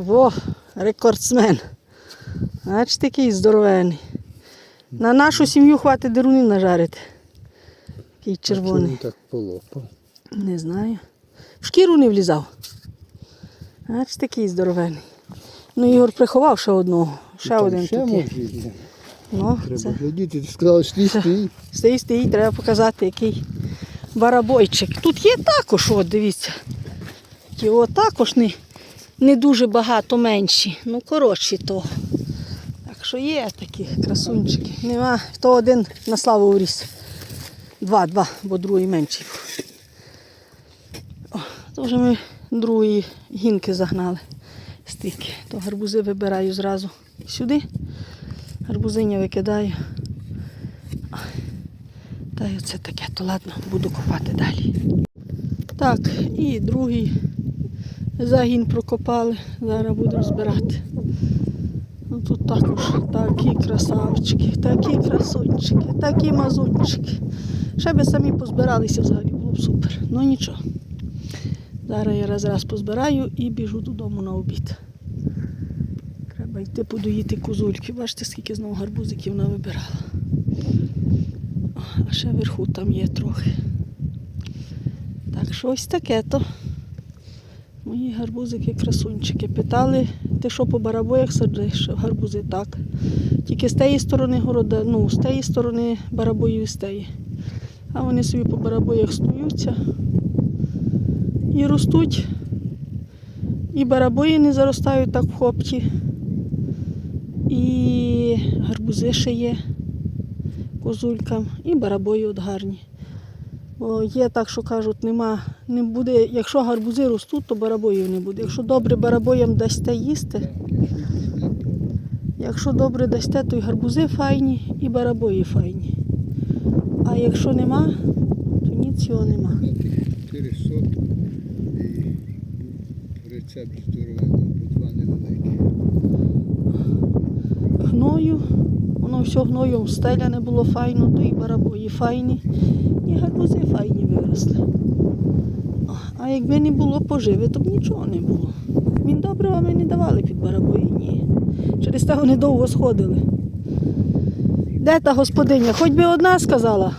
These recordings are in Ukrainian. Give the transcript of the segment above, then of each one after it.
Во, рекордсмен. Бачите, який здоровений. На нашу сім'ю хватить деруни нажарити. Чому червоний. він так полопав? Не знаю. В шкіру не влізав. Бачите, який здоровений. Ну, Ігор приховав ще одного. Ще Там один ще такий. Ну, Треба це. глядіти. Ти сказала, що стій. Стоїть, стоїть, треба показати, який барабойчик. Тут є також, от, дивіться. Його також не, не дуже багато менші. Ну, коротші того. Так що є такі красунчики. Нема. То один на славу уріс. Два, два, бо другий менший. То вже ми другої гінки загнали. Стільки. То гарбузи вибираю зразу сюди. Гарбузиня викидаю. Та й оце таке, то ладно, буду копати далі. Так, і другий загін прокопали, зараз будемо збирати. Ну, тут також такі красавчики, такі красунчики, такі мазунчики. Ще би самі позбиралися взагалі, було б супер. Ну нічого. Зараз я раз раз позбираю і біжу додому на обід. Треба йти подоїти козульки. Бачите, скільки знову гарбузиків вона вибирала. А ще вверху там є трохи. Так що ось таке то. Мої гарбузики красунчики. Питали, ти що по барабоях саджаєш? Гарбузи так. Тільки з тієї сторони города, ну, з тієї сторони барабоїв з тієї. А вони собі по барабоях стуються і ростуть. І барабої не заростають так в хопті. І гарбузи ще є козулькам, і барабої от гарні. Є так, що кажуть, нема, не буде, якщо гарбузи ростуть, то барабоїв не буде. Якщо добре барабоям дасте їсти, якщо добре дасте, то і гарбузи файні, і барабої файні. А якщо нема, то нічого нема. 400 і рецепт здоровенний, по два невеликі. гною. Воно все гноєм стеляне було файно, то і барабої файні, і гарбузи файні виросли. А якби не було поживи, то б нічого не було. Він добре вам і не давали під барабої, ні. Через те вони довго сходили. Де та господиня? Хоч би одна сказала,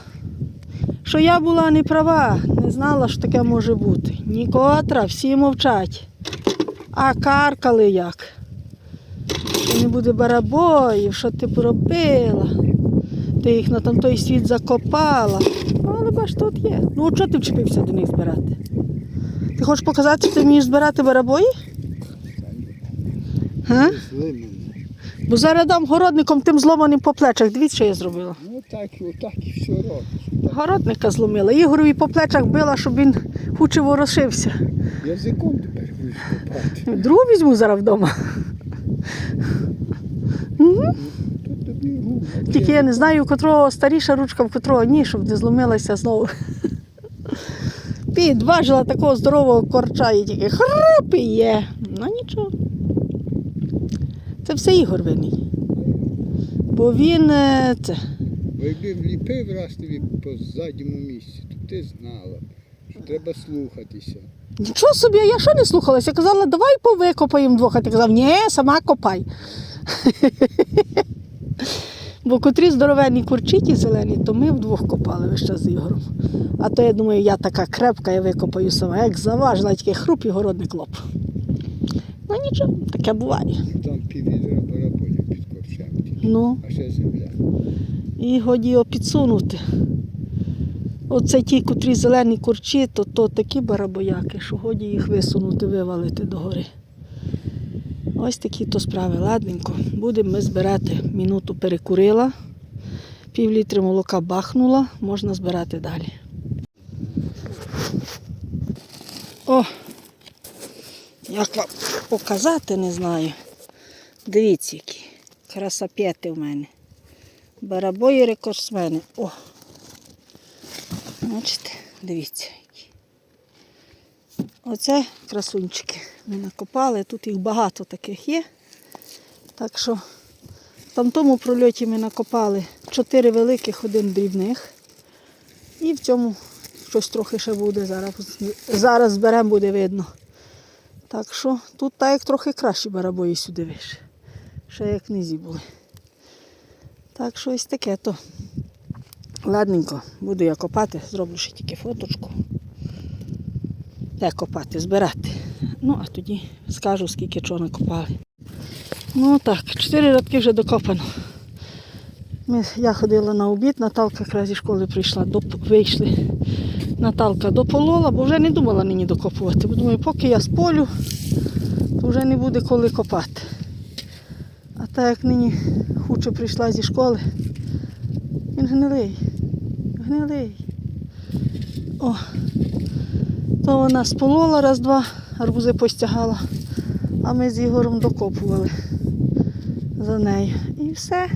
що я була не права, не знала, що таке може бути. Ні котра, всі мовчать. А каркали як що не буде барабоїв, що ти поробила. Ти їх на той світ закопала. Ну, але бач, тут є. Ну, чого ти вчепився до них збирати? Ти хочеш показати, що ти вмієш збирати барабої? Га? Бо зараз дам городником тим зломаним по плечах. Дивіться, що я зробила. Ну так отак і все робиш. Городника зломила. Ігорові по плечах била, щоб він хуче ворушився. Язиком тепер будеш копати. Другу візьму зараз вдома. Тільки я не знаю, у котрого старіша ручка, в котрого ні, щоб не зломилася знову. Підважила такого здорового корча і тільки храп і є. Ну нічого. Це все Ігор винний. Бо він е, це. Бо якби вліпив раз тобі по задньому місці, то ти знала, що треба слухатися. Нічого собі, я що не слухалася? Я казала, давай повикопаємо двох. А ти казав, ні, сама копай. Бо котрі здоровенні курчиті зелені, то ми вдвох копали весь час з Ігорем. А то я думаю, я така крепка, я викопаю сама. Як заважила, тільки хруп і городник лоп. Ну нічого, таке буває. Там піввідра бараболів під ковчем. Ну, А ще земля. і годі його підсунути. Оце ті, котрі зелені курчі, то, то такі барабояки, що годі їх висунути, вивалити догори. Ось такі то справи. Ладненько. Будемо ми збирати. Мінуту перекурила, пів літри молока бахнула, можна збирати далі. О! Як вам показати, не знаю. Дивіться, які красапети в мене. Барабої рекордсмени. О! Бачите, дивіться. Оце красунчики. Ми накопали, тут їх багато таких є. Так що в тамтому прольоті ми накопали чотири великих, один дрібних. І в цьому щось трохи ще буде. Зараз, зараз зберемо, буде видно. Так що тут так як трохи кращі барабої сюди вийшли. Ще як низі були. Так що ось таке то. Ладненько, буду я копати, зроблю ще тільки фоточку. Де копати, збирати. Ну, а тоді скажу, скільки чого накопали. Ну так, чотири рядки вже докопано. Ми, я ходила на обід, Наталка якраз зі школи прийшла, доп, вийшли. Наталка дополола, бо вже не думала нині докопувати. Бо думаю, поки я сполю, то вже не буде коли копати. А так як нині хуче прийшла зі школи, він гнилий. Гнилий. О, то вона сполола раз-два, арбузи постягала, а ми з Ігорем докопували за нею. І все.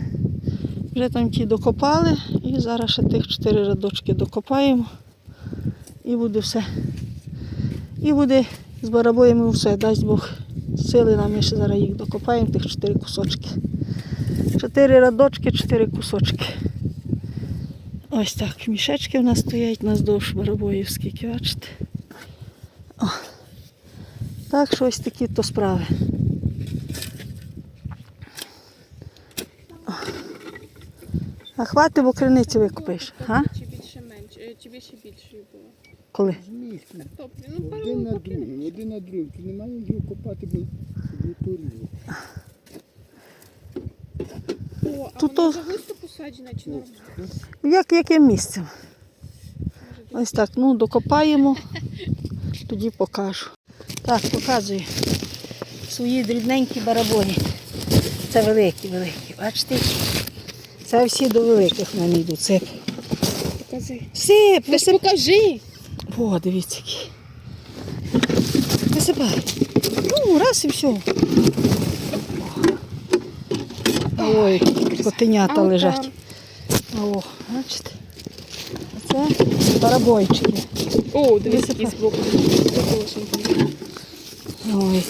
Вже там ті докопали, і зараз ще тих чотири рядочки докопаємо. І буде все. І буде з барабоями все, дасть Бог сили нам, ми ще зараз їх докопаємо, тих чотири кусочки. Чотири рядочки, чотири кусочки. Ось так, мішечки в нас стоять наздовж барабоїв, скільки бачите. О. Так що ось такі то справи. А хвати, бо криниці викупиш. А? Чи більше менше, е, чи більше більшою було? Коли? Тобто, ну Один на другому, один на другому. Тут немає його копати, бо турили. О, а Тут вона то- вже густо посаджена чи нормально? Як яким місцем? Ось так, ну докопаємо, тоді покажу. Так, показую свої дрібненькі барабони. Це великі, великі. Бачите? Це всі до великих в мене йдуть. Сип. Покажи. Сип, висип. покажи. О, дивіться які. Висипай. Ну, раз і все. Ой, котенята лежать. О, бачите? Це барабойчики. О, дивись, який збоку. Збоку. Ой,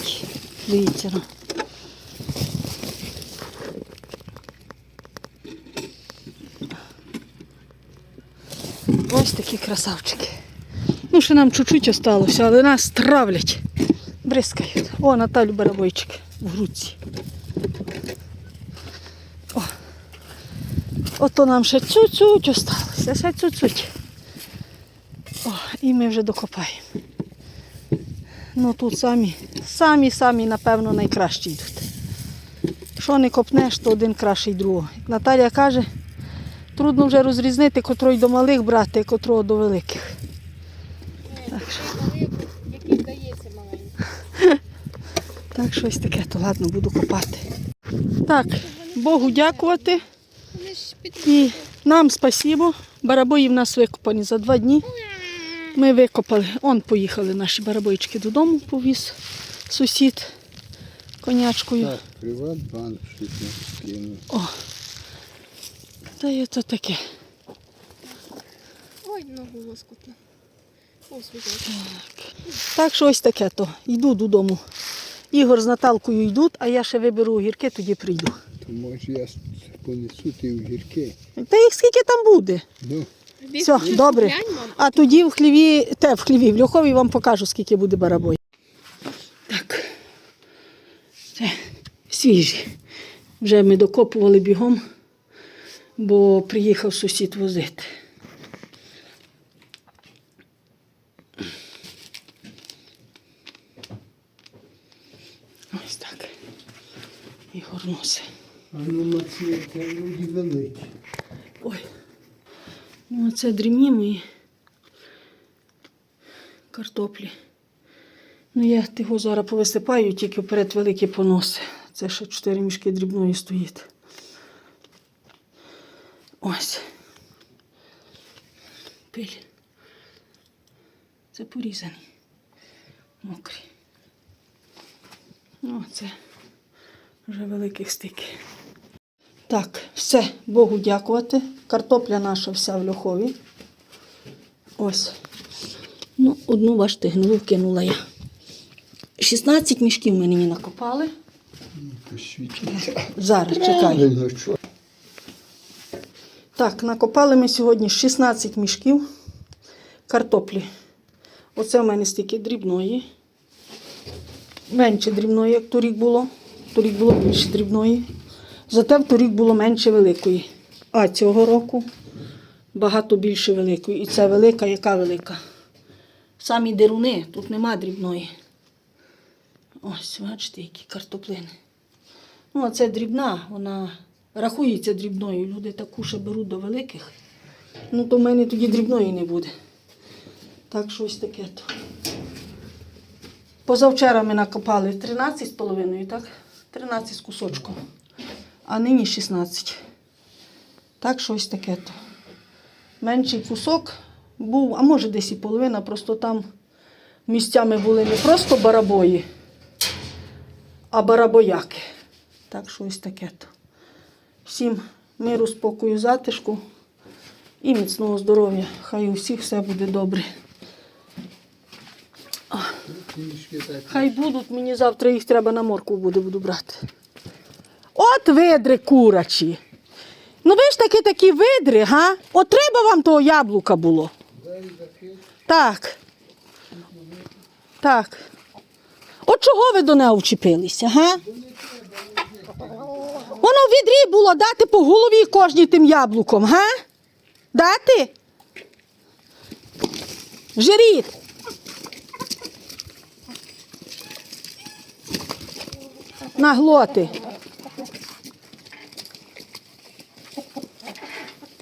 ну. Ось такі красавчики. Ну, ще нам чуть-чуть осталося, але нас травлять. Бризкають. О, Наталю барабойчик в грудці. О. Ото нам ще цю-цють осталося, ще цю-цють. І ми вже докопаємо. Ну тут самі, самі, самі, напевно, найкращі йдуть. Що не копнеш, то один кращий другого. Як Наталя каже, трудно вже розрізнити, котрий до малих брати, котрого до великих. Здається маленький. Так, щось таке, то ладно, буду копати. Так, Богу дякувати. І нам спасибо. Барабої в нас викопані за два дні. Ми викопали. Он поїхали наші барабойчики додому, повіз сусід конячкою. Так, приватбанк щось не скинув. О, та є то таке. Ой, ногу лоскутно. Світочок. Так що ось таке то. Йду додому. Ігор з Наталкою йдуть, а я ще виберу огірки, тоді прийду. То може я понесу ті огірки. Та їх скільки там буде? Ну, Все, добре. А тоді в хліві, те в хліві, в льохові вам покажу, скільки буде барабой. Так. Це свіжі. Вже ми докопували бігом, бо приїхав сусід возити. Ось так. Ігор носить. а ну мацненько, люди великі. Ну, дрібні мої картоплі. Ну, я його зараз повисипаю, тільки вперед великі поноси. Це ще чотири мішки дрібної стоїть. Ось. Пиль. Це порізані. Мокрі. Ну, це вже великих стики. Так, все, Богу дякувати. Картопля наша вся в льохові. Ось. Ну, одну, бачите, гнилу кинула я. 16 мішків ми нині накопали. Зараз, чекай. Так, накопали ми сьогодні 16 мішків картоплі. Оце в мене стільки дрібної. менше дрібної, як торік було. Торік було більше дрібної. Зате торік було менше великої. А цього року багато більше великої. І це велика, яка велика. Самі деруни, тут нема дрібної. Ось, бачите, які картоплини. Ну, а це дрібна, вона рахується дрібною. Люди таку ще беруть до великих. Ну, то в мене тоді дрібної не буде. Так, щось таке то. Позавчора ми накопали 13 з половиною, так? 13 з кусочком. А нині 16. Так, щось таке то. Менший кусок був, а може десь і половина, просто там місцями були не просто барабої, а барабояки. Так, щось таке то. Всім миру, спокою, затишку і міцного здоров'я. Хай у всіх все буде добре. Хай будуть, мені завтра їх треба на морку буде буду брати. От видри курачі. Ну ви ж таки такі видри, га? От треба вам того яблука було. Так. Так. От чого ви до нього вчепилися, га? Воно в відрі було дати по голові кожній тим яблуком, га? Дати? Жиріт. Наглоти.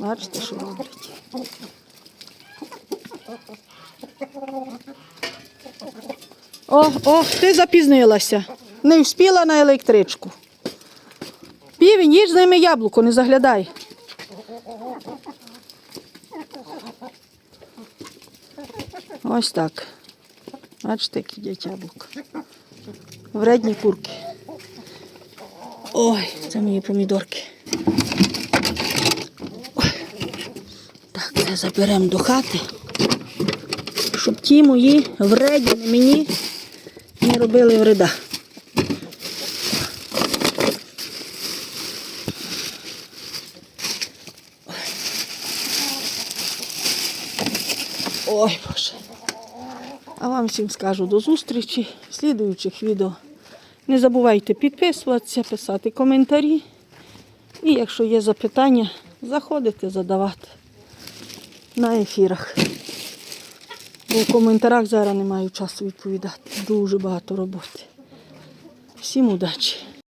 Бачите, що роблять. О, о, ти запізнилася. Не вспіла на електричку. Півень, їж з ними яблуко, не заглядай. Ось так. Бачите, які їдять яблука. Вредні курки. Ой, це мої помідорки. Ой. Так, це заберемо до хати, щоб ті мої вредні мені не робили вреда. Ой, Боже. А вам всім скажу до зустрічі в слідуючих відео. Не забувайте підписуватися, писати коментарі. І якщо є запитання, заходите задавати на ефірах. Бо в коментарях зараз не маю часу відповідати. Дуже багато роботи. Всім удачі!